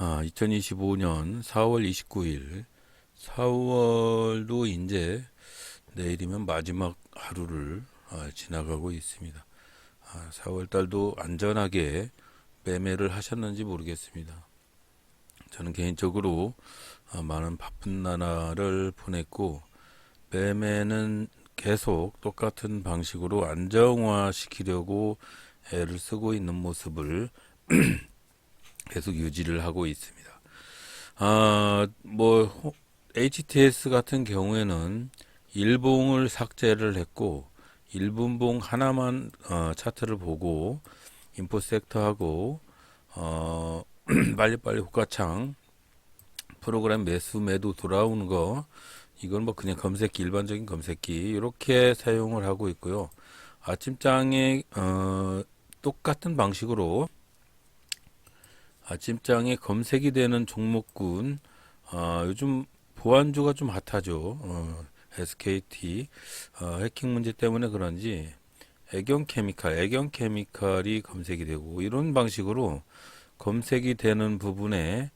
아, 2025년 4월 29일 4월도 이제 내일이면 마지막 하루를 아, 지나가고 있습니다. 아, 4월 달도 안전하게 매매를 하셨는지 모르겠습니다. 저는 개인적으로 아, 많은 바쁜 나날을 보냈고 매매는 계속 똑같은 방식으로 안정화 시키려고 애를 쓰고 있는 모습을 계속 유지를 하고 있습니다. 아, 뭐 HTS 같은 경우에는 일봉을 삭제를 했고 일분봉 하나만 어, 차트를 보고 인포 섹터하고 어, 빨리빨리 호가창 프로그램 매수 매도 돌아오는 거 이건 뭐 그냥 검색기 일반적인 검색기 이렇게 사용을 하고 있고요. 아침장에 어, 똑같은 방식으로 아침장에 검색이 되는 종목군 어, 요즘 보안주가 좀 핫하죠. 어, SKT 어, 해킹 문제 때문에 그런지 애경 케미칼, 애경 케미칼이 검색이 되고 이런 방식으로 검색이 되는 부분에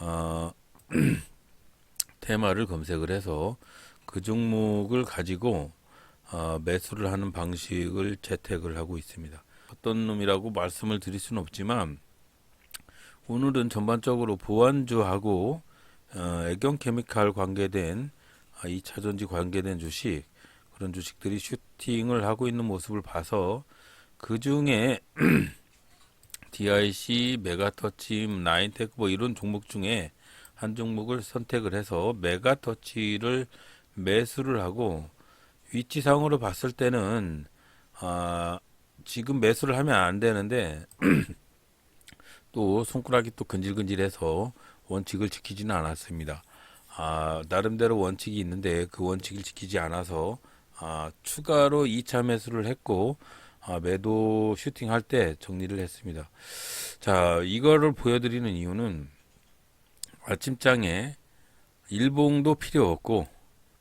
어, 테마를 검색을 해서 그 종목을 가지고 어, 매수를 하는 방식을 채택을 하고 있습니다. 어떤 놈이라고 말씀을 드릴 수는 없지만 오늘은 전반적으로 보안주하고 어, 애경 케미칼 관계된 아, 2차 전지 관계된 주식 그런 주식들이 슈팅을 하고 있는 모습을 봐서 그 중에 DIC, 메가터치, 나인테크 뭐 이런 종목 중에 한 종목을 선택을 해서 메가터치를 매수를 하고 위치상으로 봤을 때는 아, 지금 매수를 하면 안 되는데 또 손가락이 또 근질근질해서 원칙을 지키지는 않았습니다. 아, 나름대로 원칙이 있는데 그 원칙을 지키지 않아서 아, 추가로 2차 매수를 했고 아, 매도 슈팅 할 때 정리를 했습니다. 자, 이거를 보여드리는 이유는 아침장에 일봉도 필요 없고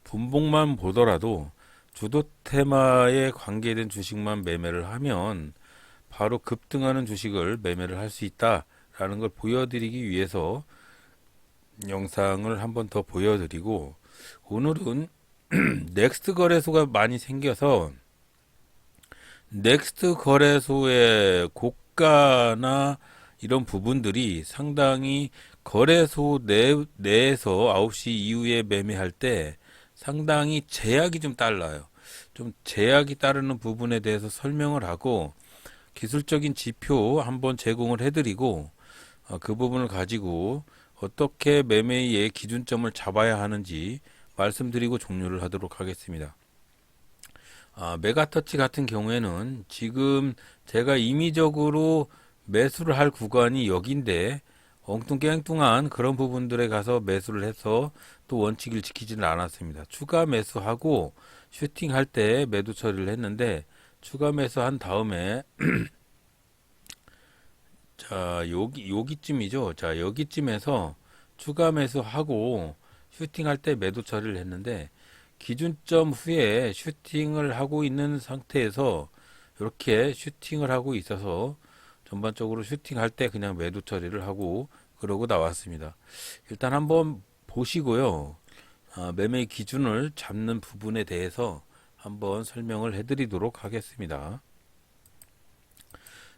분봉만 보더라도 주도 테마에 관계된 주식만 매매를 하면 바로 급등하는 주식을 매매를 할 수 있다라는 걸 보여드리기 위해서 영상을 한 번 더 보여드리고 오늘은 넥스트 거래소가 많이 생겨서 넥스트 거래소의 고가나 이런 부분들이 상당히 거래소 내, 내에서 9시 이후에 매매할 때 상당히 제약이 좀 달라요. 좀 제약이 따르는 부분에 대해서 설명을 하고 기술적인 지표 한번 제공을 해드리고 어, 그 부분을 가지고 어떻게 매매의 기준점을 잡아야 하는지 말씀드리고 종료를 하도록 하겠습니다. 아, 메가터치 같은 경우에는 지금 제가 임의적으로 매수를 할 구간이 여기인데 엉뚱깽뚱한 그런 부분들에 가서 매수를 해서 또 원칙을 지키지는 않았습니다. 추가 매수하고 슈팅할 때 매도 처리를 했는데 추가 매수 한 다음에 자 여기 여기쯤이죠. 자 여기쯤에서 추가 매수 하고 슈팅할 때 매도 처리를 했는데 기준점 후에 슈팅을 하고 있는 상태에서 이렇게 슈팅을 하고 있어서 전반적으로 슈팅할 때 그냥 매도 처리를 하고 그러고 나왔습니다. 일단 한번 보시고요. 아, 매매 기준을 잡는 부분에 대해서 한번 설명을 해드리도록 하겠습니다.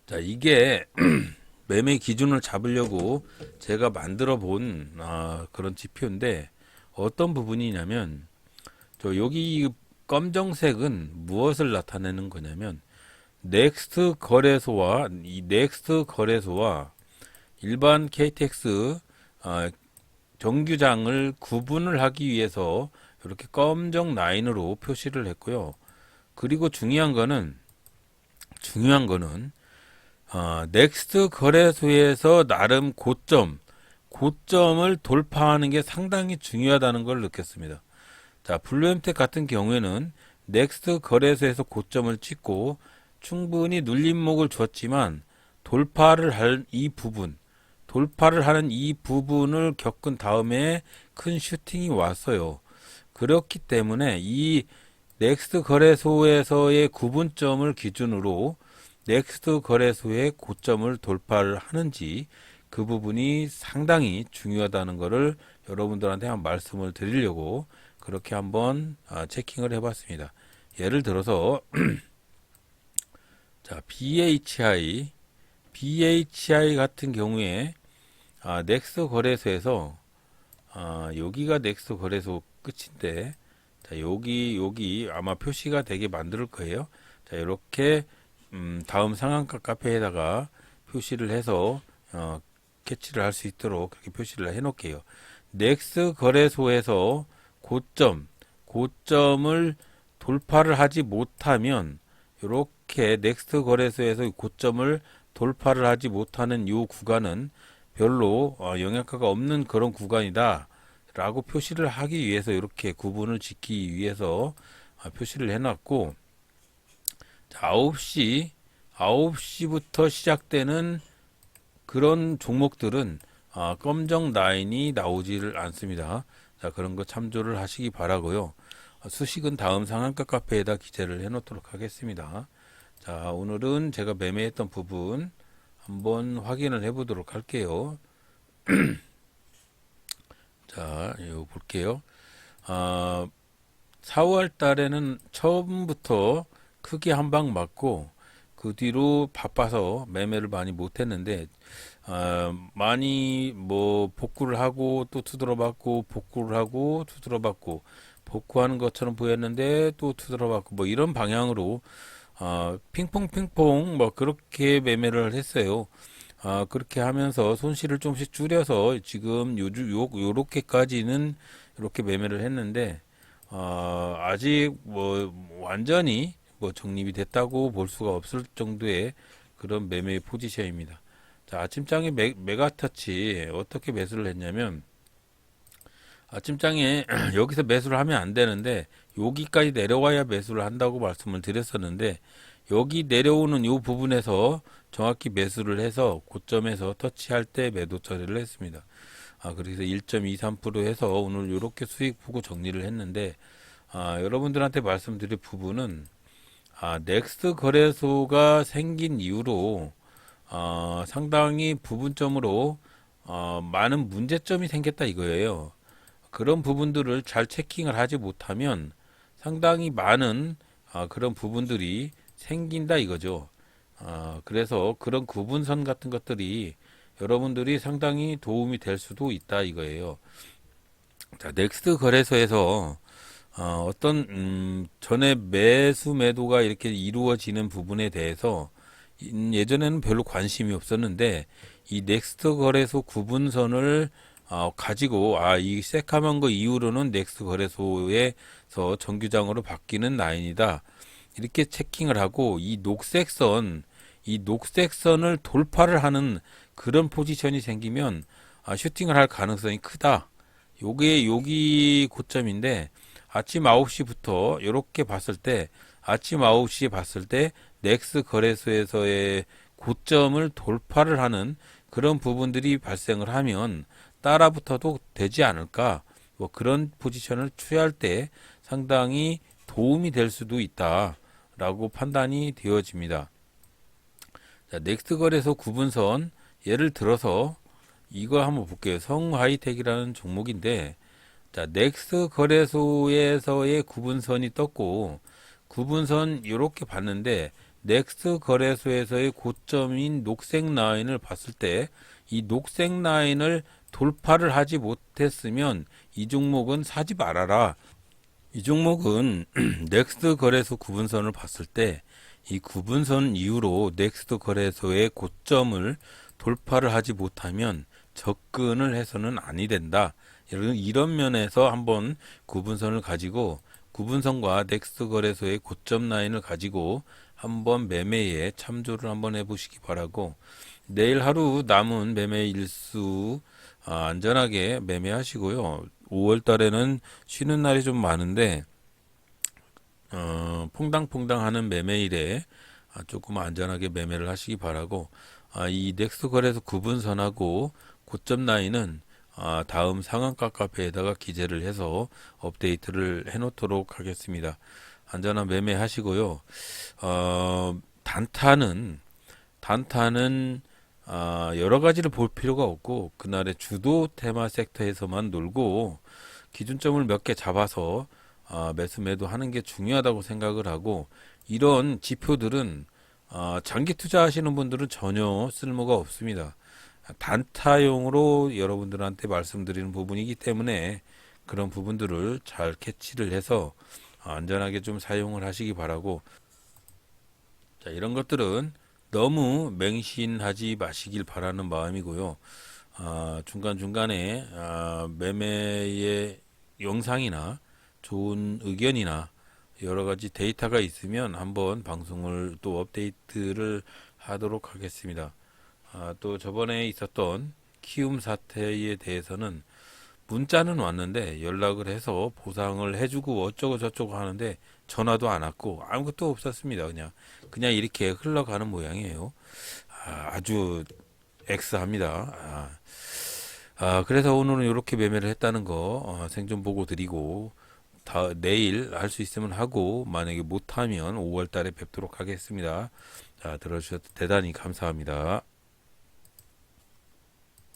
자, 이게 매매 기준을 잡으려고 제가 만들어 본 아, 그런 지표인데 어떤 부분이냐면 저 여기 검정색은 무엇을 나타내는 거냐면 넥스트 거래소와 이 넥스트 거래소와 일반 KTX 아, 정규장을 구분을 하기 위해서 이렇게 검정 라인으로 표시를 했고요. 그리고 중요한 거는 중요한 거는 어, 넥스트 거래소에서 나름 고점 고점을 돌파하는 게 상당히 중요하다는 걸 느꼈습니다. 자, 블루엠텍 같은 경우에는 넥스트 거래소에서 고점을 찍고 충분히 눌림목을 줬지만 돌파를 할 이 부분, 돌파를 하는 이 부분을 겪은 다음에 큰 슈팅이 왔어요. 그렇기 때문에 이 넥스트 거래소에서의 구분점을 기준으로 넥스트 거래소의 고점을 돌파를 하는지 그 부분이 상당히 중요하다는 것을 여러분들한테 한 말씀을 드리려고 그렇게 한번 아, 체킹을 해봤습니다. 예를 들어서 자 BHI BHI 같은 경우에 아, 넥스 거래소에서 아, 여기가 넥스 거래소 끝인데 자 여기 여기 아마 표시가 되게 만들 거예요. 자 이렇게 음, 다음 상한가 카페에다가 표시를 해서 어, 캐치를 할 수 있도록 그렇게 표시를 해 놓을게요. 넥스 거래소에서 고점, 고점을 돌파를 하지 못하면 이렇게 넥스트 거래소에서 고점을 돌파를 하지 못하는 이 구간은 별로 어, 영향가가 없는 그런 구간이다 라고 표시를 하기 위해서 이렇게 구분을 지키기 위해서 아, 표시를 해놨고 자, 9시 9시부터 시작되는 그런 종목들은 아, 검정 라인이 나오지를 않습니다. 자, 그런 거 참조를 하시기 바라고요. 아, 수식은 다음 상한가 카페에다 기재를 해 놓도록 하겠습니다. 자, 오늘은 제가 매매했던 부분 한번 확인을 해 보도록 할게요. 자, 이거 볼게요. 아, 4월 달에는 처음부터 크게 한 방 맞고 그 뒤로 바빠서 매매를 많이 못 했는데 아, 많이 뭐 복구를 하고 또 투들어 받고 복구를 하고 투들어 받고 복구하는 것처럼 보였는데 또 투들어 받고 뭐 이런 방향으로 아, 핑퐁 핑퐁 뭐 그렇게 매매를 했어요. 아, 그렇게 하면서 손실을 좀씩 줄여서 지금 요주 요 요렇게까지는 이렇게 매매를 했는데 아, 아직 뭐 완전히 뭐 정립이 됐다고 볼 수가 없을 정도의 그런 매매 포지션입니다. 자, 아침장에 메, 메가터치 어떻게 매수를 했냐면 아침장에 여기서 매수를 하면 안 되는데 여기까지 내려와야 매수를 한다고 말씀을 드렸었는데 여기 내려오는 이 부분에서 정확히 매수를 해서 고점에서 터치할 때 매도 처리를 했습니다. 아, 그래서 1.23% 해서 오늘 이렇게 수익 보고 정리를 했는데 아, 여러분들한테 말씀드릴 부분은 아, 넥스트 거래소가 생긴 이후로 어, 상당히 부분점으로 어, 많은 문제점이 생겼다 이거예요. 그런 부분들을 잘 체킹을 하지 못하면 상당히 많은 어, 그런 부분들이 생긴다 이거죠. 어, 그래서 그런 구분선 같은 것들이 여러분들이 상당히 도움이 될 수도 있다 이거예요. 자, 넥스트 거래소에서 어, 어떤 음, 전에 매수 매도가 이렇게 이루어지는 부분에 대해서 음, 예전에는 별로 관심이 없었는데 이 넥스트 거래소 구분선을 어, 가지고 아이 새카만 거 이후로는 넥스트 거래소에서 정규장으로 바뀌는 라인이다 이렇게 체킹을 하고 이 녹색 선, 이 녹색 선을 돌파를 하는 그런 포지션이 생기면 아, 슈팅을 할 가능성이 크다. 요게 여기 고점인데 아침 9시부터 이렇게 봤을 때 아침 9시에 봤을 때 넥스 거래소에서의 고점을 돌파를 하는 그런 부분들이 발생을 하면 따라붙어도 되지 않을까 뭐 그런 포지션을 취할 때 상당히 도움이 될 수도 있다 라고 판단이 되어집니다. 자, 넥스트 거래소 구분선 예를 들어서 이거 한번 볼게요. 성하이텍이라는 종목인데 자, 넥스 거래소에서의 구분선이 떴고 구분선 이렇게 봤는데 넥스 거래소에서의 고점인 녹색 라인을 봤을 때 이 녹색 라인을 돌파를 하지 못했으면 이 종목은 사지 말아라. 이 종목은 넥스트 거래소 구분선을 봤을 때 이 구분선 이후로 넥스트 거래소의 고점을 돌파를 하지 못하면 접근을 해서는 아니 된다. 이런, 면에서 한번 구분선을 가지고 구분선과 넥스트 거래소의 고점 라인을 가지고 한번 매매에 참조를 한번 해보시기 바라고 내일 하루 남은 매매 일수 아, 안전하게 매매하시고요. 5월 달에는 쉬는 날이 좀 많은데 어, 퐁당퐁당 하는 매매일에 아, 조금 안전하게 매매를 하시기 바라고 아, 이 넥스 거래소 구분선하고 고점 라인은 아, 다음 상한가 카페에다가 기재를 해서 업데이트를 해놓도록 하겠습니다. 안전한 매매 하시고요. 어, 단타는 단타는 아, 여러 가지를 볼 필요가 없고 그날의 주도 테마 섹터에서만 놀고 기준점을 몇 개 잡아서 아, 매수 매도 하는 게 중요하다고 생각을 하고 이런 지표들은 아, 장기 투자하시는 분들은 전혀 쓸모가 없습니다. 단타용으로 여러분들한테 말씀드리는 부분이기 때문에 그런 부분들을 잘 캐치를 해서 안전하게 좀 사용을 하시기 바라고 자, 이런 것들은 너무 맹신하지 마시길 바라는 마음이고요. 아, 중간중간에 아, 매매의 영상이나 좋은 의견이나 여러 가지 데이터가 있으면 한번 방송을 또 업데이트를 하도록 하겠습니다. 아, 또 저번에 있었던 키움 사태에 대해서는 문자는 왔는데 연락을 해서 보상을 해주고 어쩌고 저쩌고 하는데 전화도 안 왔고 아무것도 없었습니다. 그냥 그냥 이렇게 흘러가는 모양이에요. 아, 아주 엑스합니다. 아, 아, 그래서 오늘은 이렇게 매매를 했다는 거 어, 생존 보고 드리고 다 내일 할 수 있으면 하고 만약에 못하면 5월 달에 뵙도록 하겠습니다. 자, 들어주셔서 대단히 감사합니다.